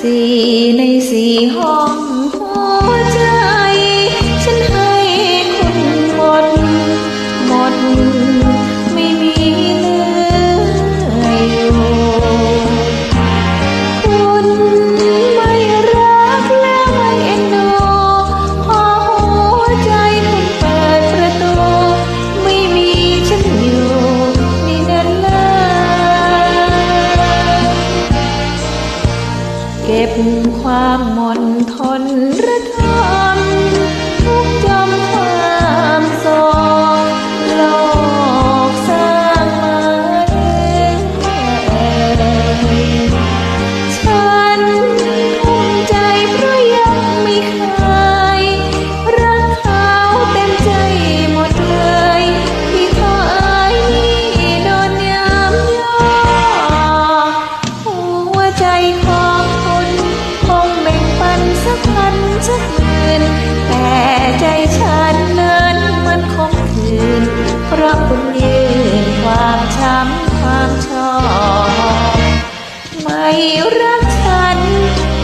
สี่ในสี่ห้อง็บความม่นทนระทอ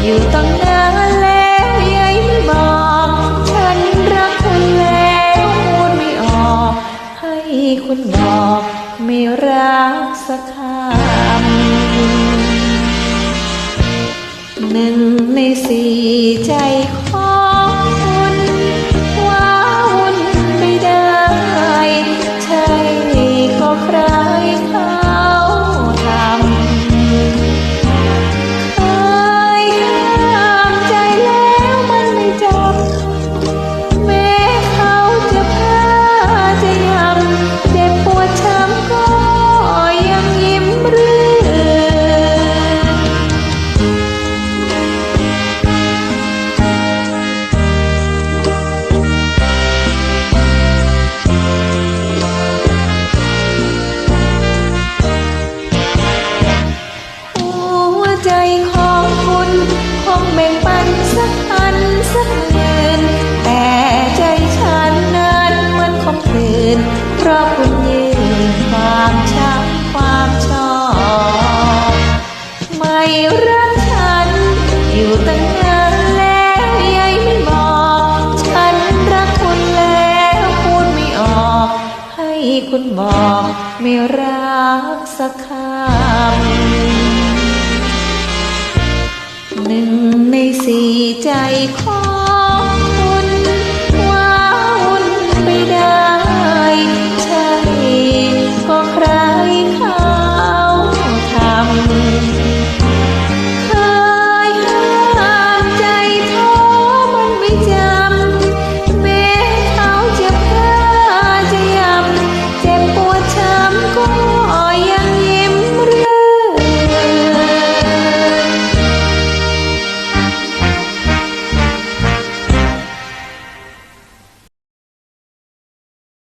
อยู่ต้องนานแล้วยายบอก ฉันรักคุแล้วพูดไม่ออก ให้คุบอกไม่รักสักคำหนึ่งในสี่ใจ คุณบอกไม่รักสักคำหนึ่งในสี่ใจของ